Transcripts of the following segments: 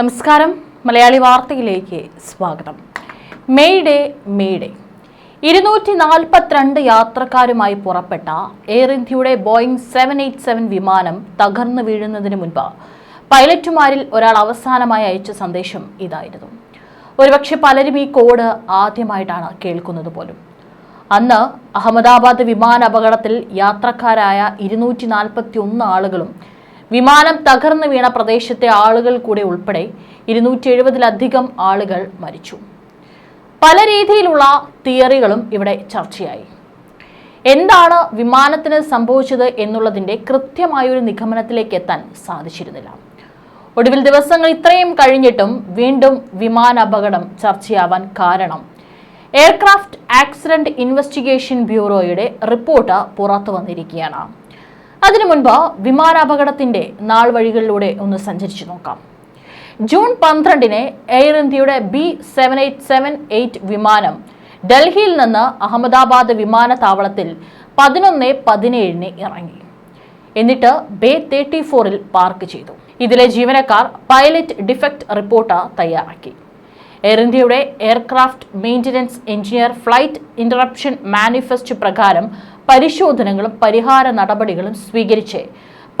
നമസ്കാരം. മലയാളി വാർത്തയിലേക്ക് സ്വാഗതം. Mayday mayday. ഇരുന്നൂറ്റി നാൽപ്പത്തിരണ്ട് യാത്രക്കാരുമായി പുറപ്പെട്ട എയർ ഇന്ത്യയുടെ ബോയിങ് സെവൻ എയ്റ്റ് സെവൻ വിമാനം തകർന്നു വീഴുന്നതിന് മുൻപ് പൈലറ്റുമാരിൽ ഒരാൾ അവസാനമായി അയച്ച സന്ദേശം ഇതായിരുന്നു. ഒരുപക്ഷെ പലരും ഈ കോഡ് ആദ്യമായിട്ടാണ് കേൾക്കുന്നത് പോലും. അന്ന് അഹമ്മദാബാദ് വിമാന അപകടത്തിൽ യാത്രക്കാരായ ഇരുന്നൂറ്റി നാൽപ്പത്തി ഒന്ന് ആളുകളും വിമാനം തകർന്നു വീണ പ്രദേശത്തെ ആളുകൾ കൂടെ ഉൾപ്പെടെ ഇരുന്നൂറ്റി എഴുപതിലധികം ആളുകൾ മരിച്ചു. പല രീതിയിലുള്ള തിയറികളും ഇവിടെ ചർച്ചയായി. എന്താണ് വിമാനത്തിന് സംഭവിച്ചത് എന്നുള്ളതിന്റെ കൃത്യമായൊരു നിഗമനത്തിലേക്ക് എത്താൻ സാധിച്ചിരുന്നില്ല. ഒടുവിൽ ദിവസങ്ങൾ ഇത്രയും കഴിഞ്ഞിട്ടും വീണ്ടും വിമാന അപകടം ചർച്ചയാവാൻ കാരണം എയർക്രാഫ്റ്റ് ആക്സിഡന്റ് ഇൻവെസ്റ്റിഗേഷൻ ബ്യൂറോയുടെ റിപ്പോർട്ട് പുറത്തു വന്നിരിക്കുകയാണ്. അതിനു മുൻപ് വിമാനാപകടത്തിന്റെ നാൾ വഴികളിലൂടെ ഒന്ന് സഞ്ചരിച്ചു നോക്കാം. ജൂൺ പന്ത്രണ്ടിന് എയർ ഇന്ത്യയുടെ B seven eight seven eight വിമാനം ഡൽഹിയിൽ നിന്ന് അഹമ്മദാബാദ് വിമാനത്താവളത്തിൽ പതിനൊന്ന് പതിനേഴിന് ഇറങ്ങി. എന്നിട്ട് ബേ തേർട്ടി ഫോറിൽ പാർക്ക് ചെയ്തു. ഇതിലെ ജീവനക്കാർ പൈലറ്റ് ഡിഫക്റ്റ് റിപ്പോർട്ട് തയ്യാറാക്കി. എയർ ഇന്ത്യയുടെ aircraft maintenance engineer flight interruption manifest പ്രകാരം പരിശോധനകളും പരിഹാര നടപടികളും സ്വീകരിച്ച്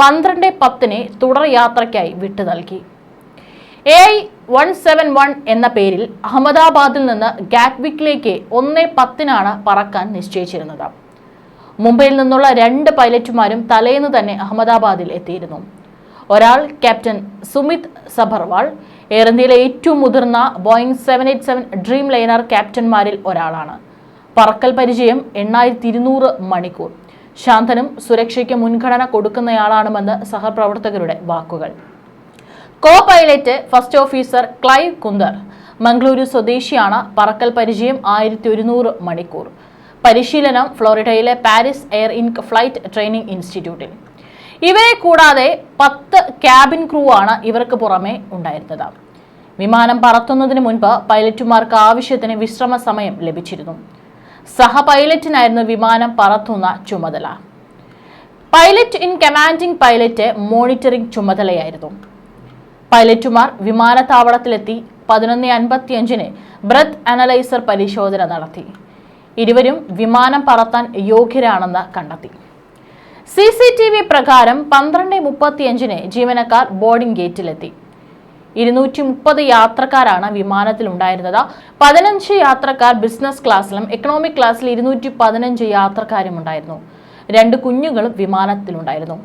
പന്ത്രണ്ട് പത്തിന് തുടർ യാത്രയ്ക്കായി വിട്ടു നൽകി. A I one seven one എന്ന പേരിൽ അഹമ്മദാബാദിൽ നിന്ന് ഗാറ്റ്വിക്കിലേക്ക് ഒന്ന് പത്തിനാണ് പറക്കാൻ നിശ്ചയിച്ചിരുന്നത്. മുംബൈയിൽ നിന്നുള്ള രണ്ട് പൈലറ്റുമാരും തലേന്ന് തന്നെ അഹമ്മദാബാദിൽ എത്തിയിരുന്നു. ഒരാൾ ക്യാപ്റ്റൻ സുമിത് സബർവാൾ എയർ ഇന്ത്യയിലെ ഏറ്റവും മുതിർന്ന Boeing seven eight seven dreamliner ക്യാപ്റ്റന്മാരിൽ ഒരാളാണ്. പറക്കൽ പരിചയം എണ്ണായിരത്തി ഇരുന്നൂറ് മണിക്കൂർ. ശാന്തനും സുരക്ഷയ്ക്ക് മുൻഗണന കൊടുക്കുന്നയാളാണെന്ന് സഹപ്രവർത്തകരുടെ വാക്കുകൾ. Co pilot first officer Clive Kunder Mangaluru സ്വദേശിയാണ് പറക്കൽ പരിചയം ആയിരത്തി ഒരുന്നൂറ് മണിക്കൂർ. പരിശീലനം ഫ്ലോറിഡയിലെ Paris air Inc flight training ഇൻസ്റ്റിറ്റ്യൂട്ടിൽ. ഇവരെ കൂടാതെ പത്ത് ക്യാബിൻ ക്രൂ ആണ് ഇവർക്ക് പുറമെ ഉണ്ടായിരുന്നത്. വിമാനം പറത്തുന്നതിന് മുൻപ് പൈലറ്റുമാർക്ക് ആവശ്യത്തിന് വിശ്രമ സമയം ലഭിച്ചിരുന്നു. സഹ പൈലറ്റിനായിരുന്നു വിമാനം പറത്തുന്ന ചുമതല. Pilot in commanding pilot monitoring ചുമതലയായിരുന്നു. പൈലറ്റുമാർ വിമാനത്താവളത്തിലെത്തി പതിനൊന്ന് അൻപത്തിയഞ്ചിന് ബ്രത്ത് അനലൈസർ പരിശോധന നടത്തി. ഇരുവരും വിമാനം പറത്താൻ യോഗ്യരാണെന്ന് കണ്ടെത്തി. സി സി ടി വി പ്രകാരം പന്ത്രണ്ട് മുപ്പത്തിയഞ്ചിന് ജീവനക്കാർ ബോർഡിംഗ് ഗേറ്റിലെത്തി. ഇരുന്നൂറ്റി മുപ്പത് യാത്രക്കാരാണ് വിമാനത്തിലുണ്ടായിരുന്നത്. പതിനഞ്ച് യാത്രക്കാർ ബിസിനസ് ക്ലാസ്സിലും എക്കണോമിക് ക്ലാസ്സിൽ ഇരുന്നൂറ്റി പതിനഞ്ച് യാത്രക്കാരും ഉണ്ടായിരുന്നു രണ്ട് കുഞ്ഞുങ്ങളും വിമാനത്തിലുണ്ടായിരുന്നു.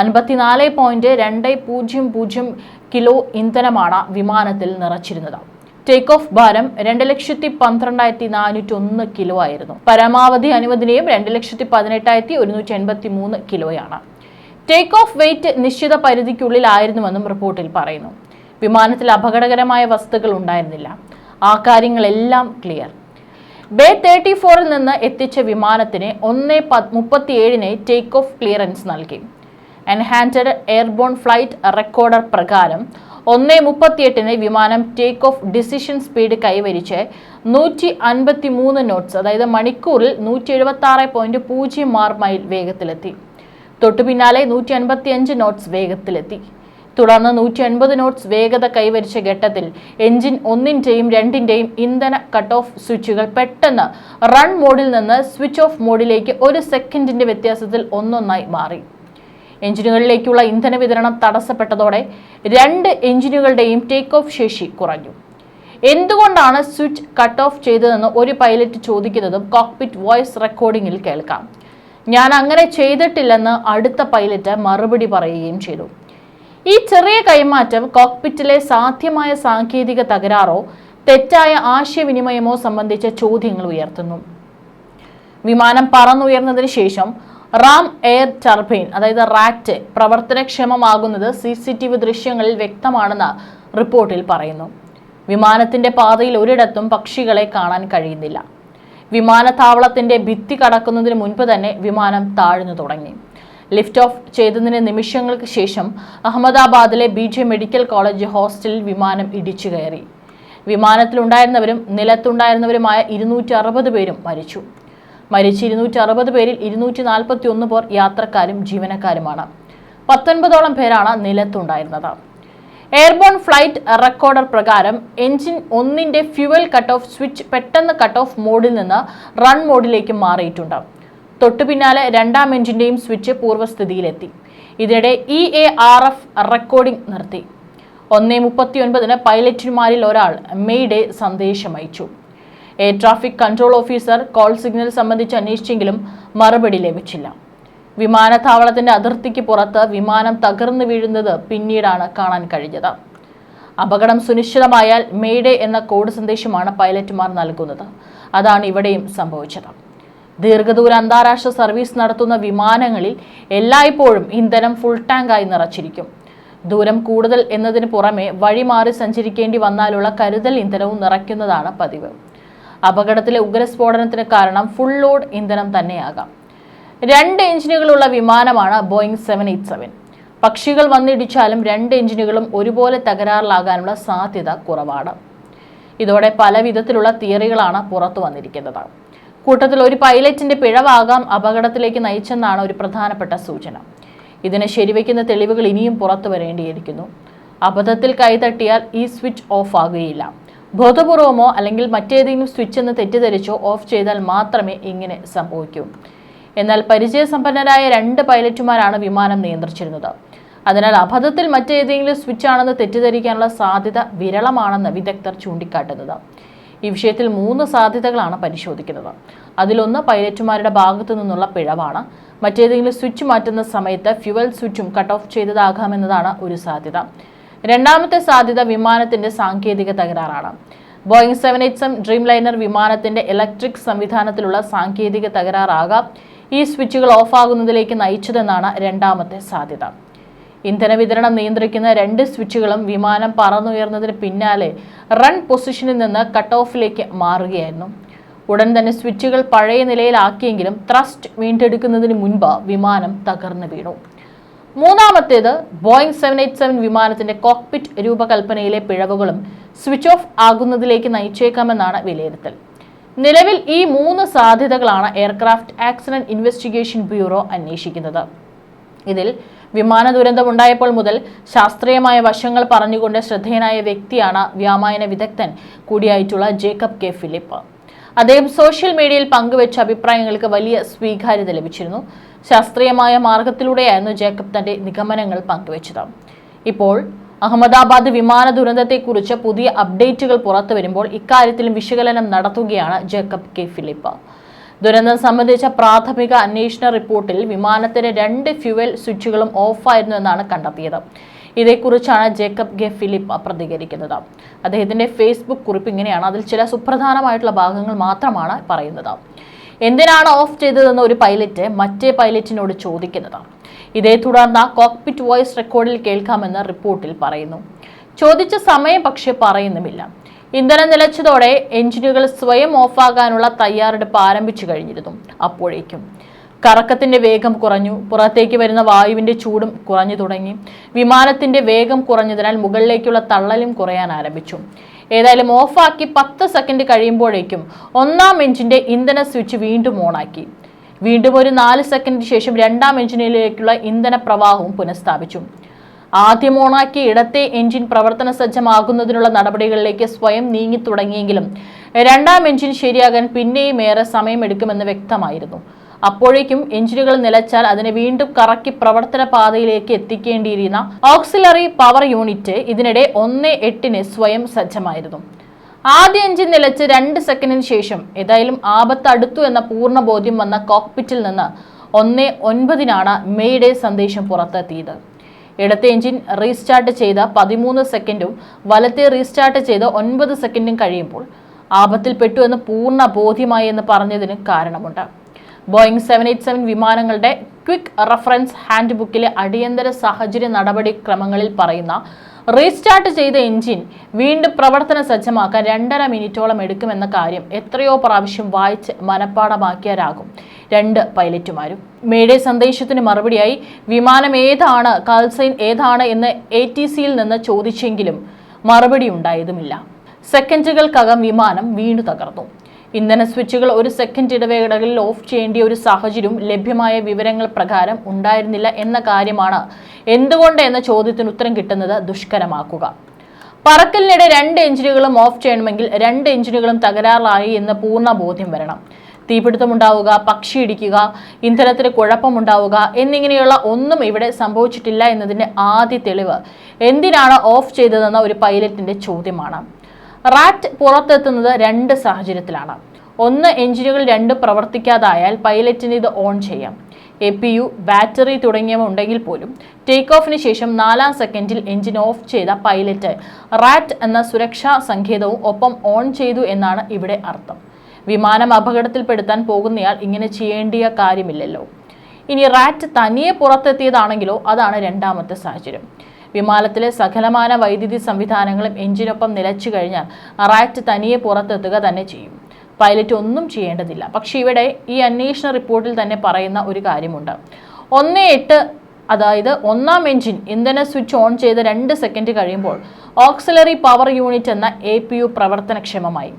അൻപത്തിനാല് പോയിന്റ് രണ്ട് പൂജ്യം പൂജ്യം കിലോ ഇന്ധനമാണ് വിമാനത്തിൽ നിറച്ചിരുന്നത്. ടേക്ക് ഓഫ് ഭാരം രണ്ട് ലക്ഷത്തി പന്ത്രണ്ടായിരത്തി നാനൂറ്റി ഒന്ന് കിലോ ആയിരുന്നു. പരമാവധി അനുവദനീയം രണ്ട് ലക്ഷത്തി പതിനെട്ടായിരത്തി ഒരുന്നൂറ്റി എൺപത്തി മൂന്ന് കിലോയാണ്. ടേക്ക് ഓഫ് വെയിറ്റ് നിശ്ചിത പരിധിക്കുള്ളിലായിരുന്നുവെന്നും റിപ്പോർട്ടിൽ പറയുന്നു. വിമാനത്തിൽ അപകടകരമായ വസ്തുക്കൾ ഉണ്ടായിരുന്നില്ല. ആ കാര്യങ്ങളെല്ലാം ക്ലിയർ. ബേ തേർട്ടി ഫോറിൽ നിന്ന് എത്തിച്ച വിമാനത്തിന് ഒന്ന് മുപ്പത്തിയേഴിന് ടേക്ക് ഓഫ് ക്ലിയറൻസ് നൽകി. എൻഹാൻഡ് എയർബോൺ ഫ്ലൈറ്റ് റെക്കോർഡർ പ്രകാരം ഒന്ന് മുപ്പത്തിയെട്ടിന് വിമാനം ടേക്ക് ഓഫ് ഡിസിഷൻ സ്പീഡ് കൈവരിച്ച് നൂറ്റി അൻപത്തി മൂന്ന് നോട്ട്സ് അതായത് മണിക്കൂറിൽ നൂറ്റി എഴുപത്തി ആറ് പോയിന്റ് പൂജ്യം ആറ് മൈൽ വേഗത്തിലെത്തി. തൊട്ടു പിന്നാലെ നൂറ്റി അൻപത്തി അഞ്ച് നോട്ട്സ് വേഗത്തിലെത്തി. തുടർന്ന് നൂറ്റി അൻപത് നോട്ട്സ് വേഗത കൈവരിച്ച ഘട്ടത്തിൽ എഞ്ചിൻ ഒന്നിന്റെയും രണ്ടിന്റെയും ഇന്ധന കട്ട് ഓഫ് സ്വിച്ചുകൾ പെട്ടെന്ന് റൺ മോഡിൽ നിന്ന് സ്വിച്ച് ഓഫ് മോഡിലേക്ക് ഒരു സെക്കൻഡിന്റെ വ്യത്യാസത്തിൽ ഒന്നൊന്നായി മാറി. എഞ്ചിനുകളിലേക്കുള്ള ഇന്ധന വിതരണം തടസ്സപ്പെട്ടതോടെ രണ്ട് എഞ്ചിനുകളുടെയും ടേക്ക് ഓഫ് ശേഷി കുറഞ്ഞു. എന്തുകൊണ്ടാണ് സ്വിച്ച് കട്ട് ഓഫ് ചെയ്തതെന്ന് ഒരു പൈലറ്റ് ചോദിക്കുന്നതും കോക്പിറ്റ് വോയിസ് റെക്കോർഡിംഗിൽ കേൾക്കാം. ഞാൻ അങ്ങനെ ചെയ്തിട്ടില്ലെന്ന് അടുത്ത പൈലറ്റ് മറുപടി പറയുകയും ചെയ്തു. ഈ ചെറിയ കൈമാറ്റം കോക്പിറ്റിലെ സാധ്യമായ സാങ്കേതിക തകരാറോ തെറ്റായ ആശയവിനിമയമോ സംബന്ധിച്ച ചോദ്യങ്ങൾ ഉയർത്തുന്നു. വിമാനം പറന്നുയർന്നതിന് ശേഷം റാം എയർ ടർബൈൻ അതായത് റാറ്റ് പ്രവർത്തനക്ഷമമാകുന്നത് സി സി ടി വി ദൃശ്യങ്ങളിൽ വ്യക്തമാണെന്ന് റിപ്പോർട്ടിൽ പറയുന്നു. വിമാനത്തിന്റെ പാതയിൽ ഒരിടത്തും പക്ഷികളെ കാണാൻ കഴിയുന്നില്ല. വിമാനത്താവളത്തിന്റെ ഭിത്തി കടക്കുന്നതിന് മുൻപ് തന്നെ വിമാനം താഴ്ന്നു തുടങ്ങി. ലിഫ്റ്റ് ഓഫ് ചെയ്തതിന് നിമിഷങ്ങൾക്ക് ശേഷം അഹമ്മദാബാദിലെ ബി ജെ മെഡിക്കൽ കോളേജ് ഹോസ്റ്റലിൽ വിമാനം ഇടിച്ചു കയറി. വിമാനത്തിലുണ്ടായിരുന്നവരും നിലത്തുണ്ടായിരുന്നവരുമായ ഇരുന്നൂറ്റി അറുപത് പേരും മരിച്ചു. മരിച്ച ഇരുന്നൂറ്റി അറുപത് പേരിൽ ഇരുന്നൂറ്റി നാൽപ്പത്തി ഒന്ന് പേർ യാത്രക്കാരും ജീവനക്കാരുമാണ്. പത്തൊൻപതോളം പേരാണ് നിലത്തുണ്ടായിരുന്നത്. എയർബോൺ ഫ്ലൈറ്റ് റെക്കോർഡർ പ്രകാരം എഞ്ചിൻ ഒന്നിന്റെ ഫ്യുവൽ കട്ട് ഓഫ് സ്വിച്ച് പെട്ടെന്ന് കട്ട് ഓഫ് മോഡിൽ നിന്ന് റൺ മോഡിലേക്ക് മാറിയിട്ടുണ്ട്. തൊട്ടു പിന്നാലെ രണ്ടാം എഞ്ചിന്റെയും സ്വിച്ച് പൂർവസ്ഥിതിയിലെത്തി. ഇതിനിടെ E A R F recording നിർത്തി. ഒന്നേ മുപ്പത്തി ഒൻപതിന് പൈലറ്റുമാരിൽ ഒരാൾ മെയ്ഡേ സന്ദേശം അയച്ചു. Air traffic control officer call signal സംബന്ധിച്ച് അന്വേഷിച്ചെങ്കിലും മറുപടി ലഭിച്ചില്ല. വിമാനത്താവളത്തിന്റെ അതിർത്തിക്ക് പുറത്ത് വിമാനം തകർന്നു വീഴുന്നത് പിന്നീടാണ് കാണാൻ കഴിഞ്ഞത്. അപകടം സുനിശ്ചിതമായാൽ മെയ്ഡേ എന്ന കോഡ് സന്ദേശമാണ് പൈലറ്റുമാർ നൽകുന്നത്. അതാണ് ഇവിടെയും സംഭവിച്ചത്. ദീർഘദൂര അന്താരാഷ്ട്ര സർവീസ് നടത്തുന്ന വിമാനങ്ങളിൽ എല്ലായ്പ്പോഴും ഇന്ധനം ഫുൾ ടാങ്കായി നിറച്ചിരിക്കും. ദൂരം കൂടുതൽ എന്നതിന് പുറമെ വഴിമാറി സഞ്ചരിക്കേണ്ടി വന്നാലുള്ള കരുതൽ ഇന്ധനവും നിറയ്ക്കുന്നതാണ് പതിവ്. അപകടത്തിലെ ഉഗ്രസ്ഫോടനത്തിന് കാരണം ഫുൾ ലോഡ് ഇന്ധനം തന്നെയാകാം. രണ്ട് എഞ്ചിനുകളുള്ള വിമാനമാണ് ബോയിങ് സെവൻ എയ്റ്റ് സെവൻ പക്ഷികൾ വന്നിടിച്ചാലും രണ്ട് എഞ്ചിനുകളും ഒരുപോലെ തകരാറിലാകാനുള്ള സാധ്യത കുറവാണ്. ഇതോടെ പല വിധത്തിലുള്ള തിയറികളാണ് പുറത്തു വന്നിരിക്കുന്നത്. കൂട്ടത്തിൽ ഒരു പൈലറ്റിന്റെ പിഴവാകാം അപകടത്തിലേക്ക് നയിച്ചെന്നാണ് ഒരു പ്രധാനപ്പെട്ട സൂചന. ഇതിനെ ശരിവയ്ക്കുന്ന തെളിവുകൾ ഇനിയും പുറത്തു വരേണ്ടിയിരിക്കുന്നു അബദ്ധത്തിൽ കൈതട്ടിയാൽ ഈ സ്വിച്ച് ഓഫ് ആകുകയില്ല. ബോധപൂർവമോ അല്ലെങ്കിൽ മറ്റേതെങ്കിലും സ്വിച്ച് എന്ന് തെറ്റിദ്ധരിച്ചോ ഓഫ് ചെയ്താൽ മാത്രമേ ഇങ്ങനെ സംഭവിക്കൂ. എന്നാൽ പരിചയസമ്പന്നരായ രണ്ട് പൈലറ്റുമാരാണ് വിമാനം നിയന്ത്രിച്ചിരുന്നത്. അതിനാൽ അബദ്ധത്തിൽ മറ്റേതെങ്കിലും സ്വിച്ച് ആണെന്ന് തെറ്റിദ്ധരിക്കാനുള്ള സാധ്യത വിരളമാണെന്ന് വിദഗ്ധർ ചൂണ്ടിക്കാട്ടുന്നത്. ഈ വിഷയത്തിൽ മൂന്ന് സാധ്യതകളാണ് പരിശോധിക്കുന്നത്. അതിലൊന്ന് പൈലറ്റുമാരുടെ ഭാഗത്തു നിന്നുള്ള പിഴവാണ്. മറ്റേതെങ്കിലും സ്വിച്ച് മാറ്റുന്ന സമയത്ത് ഫ്യുവൽ സ്വിച്ചും കട്ട് ഓഫ് ചെയ്തതാകാമെന്നതാണ് ഒരു സാധ്യത. രണ്ടാമത്തെ സാധ്യത വിമാനത്തിന്റെ സാങ്കേതിക തകരാറാണ്. Boeing seven eight seven dreamliner വിമാനത്തിന്റെ ഇലക്ട്രിക് സംവിധാനത്തിലുള്ള സാങ്കേതിക തകരാറാകാം. ഈ സ്വിച്ചുകൾ ഓഫാകുന്നതിലേക്ക് നയിച്ചതെന്നാണ് രണ്ടാമത്തെ സാധ്യത. ഇന്ധന വിതരണം നിയന്ത്രിക്കുന്ന രണ്ട് സ്വിച്ചുകളും വിമാനം പറന്നുയർന്നതിന് പിന്നാലെ റൺ പൊസിഷനിൽ നിന്ന് കട്ട് ഓഫിലേക്ക് മാറുകയായിരുന്നു. ഉടൻ തന്നെ സ്വിച്ചുകൾ പഴയ നിലയിലാക്കിയെങ്കിലും ത്രസ്റ്റ് വീണ്ടെടുക്കുന്നതിന് മുൻപ് വിമാനം തകർന്നു വീണു. മൂന്നാമത്തേത് ബോയിങ് സെവൻ എയ്റ്റ് സെവൻ വിമാനത്തിന്റെ കോക്പിറ്റ് രൂപകൽപ്പനയിലെ പിഴവുകളും സ്വിച്ച് ഓഫ് ആകുന്നതിലേക്ക് നയിച്ചേക്കാമെന്നാണ് വിലയിരുത്തൽ. നിലവിൽ ഈ മൂന്ന് സാധ്യതകളാണ് എയർക്രാഫ്റ്റ് ആക്സിഡന്റ് ഇൻവെസ്റ്റിഗേഷൻ ബ്യൂറോ അന്വേഷിക്കുന്നത്. ഇതിൽ വിമാന ദുരന്തം ഉണ്ടായപ്പോൾ മുതൽ ശാസ്ത്രീയമായ വശങ്ങൾ പറഞ്ഞുകൊണ്ട് ശ്രദ്ധേയനായ വ്യക്തിയാണ് വ്യാമായന വിദഗ്ധൻ കൂടിയായിട്ടുള്ള ജേക്കബ് കെ ഫിലിപ്പ്. അദ്ദേഹം സോഷ്യൽ മീഡിയയിൽ പങ്കുവച്ച അഭിപ്രായങ്ങൾക്ക് വലിയ സ്വീകാര്യത ലഭിച്ചിരുന്നു. ശാസ്ത്രീയമായ മാർഗത്തിലൂടെയായിരുന്നു ജേക്കബ് തന്റെ നിഗമനങ്ങൾ പങ്കുവച്ചത്. ഇപ്പോൾ അഹമ്മദാബാദ് വിമാന ദുരന്തത്തെക്കുറിച്ച് പുതിയ അപ്ഡേറ്റുകൾ പുറത്തു വരുമ്പോൾ ഇക്കാര്യത്തിലും വിശകലനം നടത്തുകയാണ് ജേക്കബ് കെ ഫിലിപ്പ്. ദുരന്തം സംബന്ധിച്ച പ്രാഥമിക അന്വേഷണ റിപ്പോർട്ടിൽ വിമാനത്തിന്റെ രണ്ട് ഫ്യുവൽ സ്വിച്ചുകളും ഓഫായിരുന്നു എന്നാണ് കണ്ടെത്തിയത്. ഇതേക്കുറിച്ചാണ് ജേക്കബ് ഗെ ഫിലിപ്പ് പ്രതികരിക്കുന്നത്. അദ്ദേഹത്തിന്റെ ഫേസ്ബുക്ക് കുറിപ്പ് ഇങ്ങനെയാണ്. അതിൽ ചില സുപ്രധാനമായിട്ടുള്ള ഭാഗങ്ങൾ മാത്രമാണ് പറയുന്നത്. എന്തിനാണ് ഓഫ് ചെയ്തതെന്ന് ഒരു പൈലറ്റ് മറ്റേ പൈലറ്റിനോട് ചോദിക്കുന്നത്? ഇതേ തുടർന്ന് കോക്പിറ്റ് വോയിസ് റെക്കോർഡിൽ കേൾക്കാമെന്ന് റിപ്പോർട്ടിൽ പറയുന്നു. ചോദിച്ച സമയം പക്ഷേ പറയുന്നുമില്ല. ഇന്ധനം നിലച്ചതോടെ എഞ്ചിനുകൾ സ്വയം ഓഫാകാനുള്ള തയ്യാറെടുപ്പ് ആരംഭിച്ചു കഴിഞ്ഞിരുന്നു. അപ്പോഴേക്കും കറക്കത്തിന്റെ വേഗം കുറഞ്ഞു. പുറത്തേക്ക് വരുന്ന വായുവിന്റെ ചൂടും കുറഞ്ഞു തുടങ്ങി. വിമാനത്തിന്റെ വേഗം കുറഞ്ഞതിനാൽ മുകളിലേക്കുള്ള തള്ളലും കുറയാൻ ആരംഭിച്ചു. ഏതായാലും ഓഫാക്കി പത്ത് സെക്കൻഡ് കഴിയുമ്പോഴേക്കും ഒന്നാം എഞ്ചിന്റെ ഇന്ധന സ്വിച്ച് വീണ്ടും ഓണാക്കി. വീണ്ടും ഒരു നാല് സെക്കൻഡിന് ശേഷം രണ്ടാം എഞ്ചിനിലേക്കുള്ള ഇന്ധന പ്രവാഹവും പുനഃസ്ഥാപിച്ചു. ആദ്യം ഓണാക്കിയ ഇടത്തെ എഞ്ചിൻ പ്രവർത്തന സജ്ജമാകുന്നതിനുള്ള നടപടികളിലേക്ക് സ്വയം നീങ്ങി തുടങ്ങിയെങ്കിലും രണ്ടാം എഞ്ചിൻ ശരിയാകാൻ പിന്നെയും ഏറെ സമയമെടുക്കുമെന്ന് വ്യക്തമായിരുന്നു. അപ്പോഴേക്കും എഞ്ചിനുകൾ നിലച്ചാൽ അതിനെ വീണ്ടും കറക്കി പ്രവർത്തന പാതയിലേക്ക് എത്തിക്കേണ്ടിയിരുന്ന ഓക്സിലറി പവർ യൂണിറ്റ് ഇതിനിടെ ഒന്ന് എട്ടിന് സ്വയം സജ്ജമായിരുന്നു. ആദ്യ എഞ്ചിൻ നിലച്ച് രണ്ട് സെക്കൻഡിന് ശേഷം ഏതായാലും ആപത്ത് അടുത്തു എന്ന പൂർണ ബോധ്യം വന്ന കോക്പിറ്റിൽ നിന്ന് ഒന്ന് ഒൻപതിനാണ് മെയ്ഡേ സന്ദേശം പുറത്തെത്തിയത്. ഇടത്തെ എഞ്ചിൻ റീസ്റ്റാർട്ട് ചെയ്ത പതിമൂന്ന് സെക്കൻഡും വലത്തെ റീസ്റ്റാർട്ട് ചെയ്ത ഒൻപത് സെക്കൻഡും കഴിയുമ്പോൾ ആപത്തിൽപ്പെട്ടു എന്ന് പൂർണ ബോധ്യമായി എന്ന് പറഞ്ഞതിന് കാരണമുണ്ട്. ബോയിങ് സെവൻ എയ്റ്റ് സെവൻ വിമാനങ്ങളുടെ ക്വിക്ക് റഫറൻസ് ഹാൻഡ് ബുക്കിലെ അടിയന്തര സാഹചര്യ നടപടിക്രമങ്ങളിൽ പറയുന്ന റീസ്റ്റാർട്ട് ചെയ്ത എഞ്ചിൻ വീണ്ടും പ്രവർത്തന സജ്ജമാക്കാൻ രണ്ടര മിനിറ്റോളം എടുക്കുമെന്ന കാര്യം എത്രയോ പ്രാവശ്യം വായിച്ച് മനഃപ്പാടമാക്കിയവരാകും രണ്ട് പൈലറ്റുമാരും. മേഡേ സന്ദേശത്തിന് മറുപടിയായി വിമാനം ഏതാണ് കാൽസൈൻ ഏതാണ് എന്ന് എ ടി സിയിൽ നിന്ന് ചോദിച്ചെങ്കിലും മറുപടി ഉണ്ടായതുമില്ല സെക്കൻഡുകൾക്കകം വിമാനം വീണു തകർന്നു. ഇന്ധന സ്വിച്ചുകൾ ഒരു സെക്കൻഡ് ഇടവേളകളിൽ ഓഫ് ചെയ്യേണ്ട ഒരു സാഹചര്യവും ലഭ്യമായ വിവരങ്ങൾ പ്രകാരം ഉണ്ടായിരുന്നില്ല എന്ന കാര്യമാണ് എന്തുകൊണ്ട് എന്ന ചോദ്യത്തിന് ഉത്തരം കിട്ടുന്നത് ദുഷ്കരമാക്കുക. പറക്കലിനിടെ രണ്ട് എഞ്ചിനുകളും ഓഫ് ചെയ്യണമെങ്കിൽ രണ്ട് എഞ്ചിനുകളും തകരാറിലായി എന്ന് പൂർണ ബോധ്യം വരണം. തീപിടുത്തമുണ്ടാവുക പക്ഷി ഇടിക്കുക ഇന്ധനത്തിന് കുഴപ്പമുണ്ടാവുക എന്നിങ്ങനെയുള്ള ഒന്നും ഇവിടെ സംഭവിച്ചിട്ടില്ല എന്നതിന്റെ ആദ്യ തെളിവ്. എന്തിനാണ് ഓഫ് ചെയ്തതെന്ന ഒരു പൈലറ്റിന്റെ ചോദ്യമാണ്. റാറ്റ് പുറത്തെത്തുന്നത് രണ്ട് സാഹചര്യത്തിലാണ്. ഒന്ന് എഞ്ചിനുകൾ രണ്ട് പ്രവർത്തിക്കാതായാൽ പൈലറ്റിന് ഇത് ഓൺ ചെയ്യാം. എ പി യു ബാറ്ററി തുടങ്ങിയവ ഉണ്ടെങ്കിൽ പോലും ടേക്ക് ഓഫിന് ശേഷം നാലാം സെക്കൻഡിൽ എഞ്ചിൻ ഓഫ് ചെയ്ത പൈലറ്റ് റാറ്റ് എന്ന സുരക്ഷാ സങ്കേതവും ഒപ്പം ഓൺ ചെയ്തു എന്നാണ് ഇവിടെ അർത്ഥം. വിമാനം അപകടത്തിൽപ്പെടുത്താൻ പോകുന്നയാൾ ഇങ്ങനെ ചെയ്യേണ്ടിയ കാര്യമില്ലല്ലോ. ഇനി റാറ്റ് തനിയെ പുറത്തെത്തിയതാണെങ്കിലോ അതാണ് രണ്ടാമത്തെ സാഹചര്യം. വിമാനത്തിലെ സകലമാന വൈദ്യുതി സംവിധാനങ്ങളും എഞ്ചിനൊപ്പം നിലച്ചു കഴിഞ്ഞാൽ റാറ്റ് തനിയെ പുറത്തെത്തുക തന്നെ ചെയ്യും. പൈലറ്റ് ഒന്നും ചെയ്യേണ്ടതില്ല. പക്ഷെ ഇവിടെ ഈ അന്വേഷണ റിപ്പോർട്ടിൽ തന്നെ പറയുന്ന ഒരു കാര്യമുണ്ട്. ഒന്ന് എട്ട് അതായത് ഒന്നാം എഞ്ചിൻ ഇന്ധന സ്വിച്ച് ഓൺ ചെയ്ത് രണ്ട് സെക്കൻഡ് കഴിയുമ്പോൾ ഓക്സിലറി പവർ യൂണിറ്റ് എന്ന എ പ്രവർത്തനക്ഷമമായി.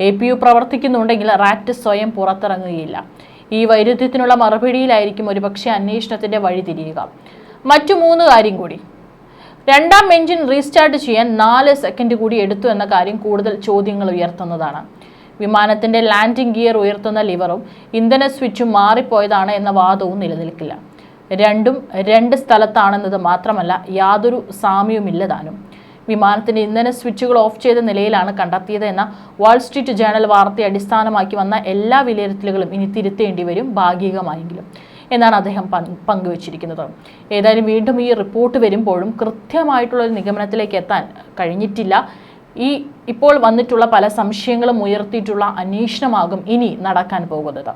എ പി യു പ്രവർത്തിക്കുന്നുണ്ടെങ്കിൽ റാറ്റ് സ്വയം പുറത്തിറങ്ങുകയില്ല. ഈ വൈരുദ്ധ്യത്തിനുള്ള മറുപടിയിലായിരിക്കും ഒരുപക്ഷെ അന്വേഷണത്തിന്റെ വഴി തിരിയുക. മറ്റു മൂന്ന് കാര്യം കൂടി. രണ്ടാം എഞ്ചിൻ റീസ്റ്റാർട്ട് ചെയ്യാൻ നാല് സെക്കൻഡ് കൂടി എടുത്തു എന്ന കാര്യം കൂടുതൽ ചോദ്യങ്ങൾ ഉയർത്തുന്നതാണ്. വിമാനത്തിന്റെ ലാൻഡിംഗ് ഗിയർ ഉയർത്തുന്ന ലിവറും ഇന്ധന സ്വിച്ചും മാറിപ്പോയതാണ് എന്ന വാദവും നിലനിൽക്കില്ല. രണ്ടും രണ്ട് സ്ഥലത്താണെന്നത് മാത്രമല്ല യാതൊരു സാമ്യവുമില്ലതാനും വിമാനത്തിന്റെ ഇന്ധന സ്വിച്ചുകൾ ഓഫ് ചെയ്ത നിലയിലാണ് കണ്ടെത്തിയത് എന്ന വാൾ സ്ട്രീറ്റ് ജേണൽ വാർത്തയെ അടിസ്ഥാനമാക്കി വന്ന എല്ലാ വിലയിരുത്തലുകളും ഇനി തിരുത്തേണ്ടി വരും ഭാഗികമായെങ്കിലും. എന്നാണ് അദ്ദേഹം പങ്ക് പങ്കുവച്ചിരിക്കുന്നത്. ഏതായാലും വീണ്ടും ഈ റിപ്പോർട്ട് വരുമ്പോഴും കൃത്യമായിട്ടുള്ള ഒരു നിഗമനത്തിലേക്ക് എത്താൻ കഴിഞ്ഞിട്ടില്ല. ഈ ഇപ്പോൾ വന്നിട്ടുള്ള പല സംശയങ്ങളും ഉയർത്തിയിട്ടുള്ള അന്വേഷണമാകും ഇനി നടക്കാൻ പോകുന്നത്.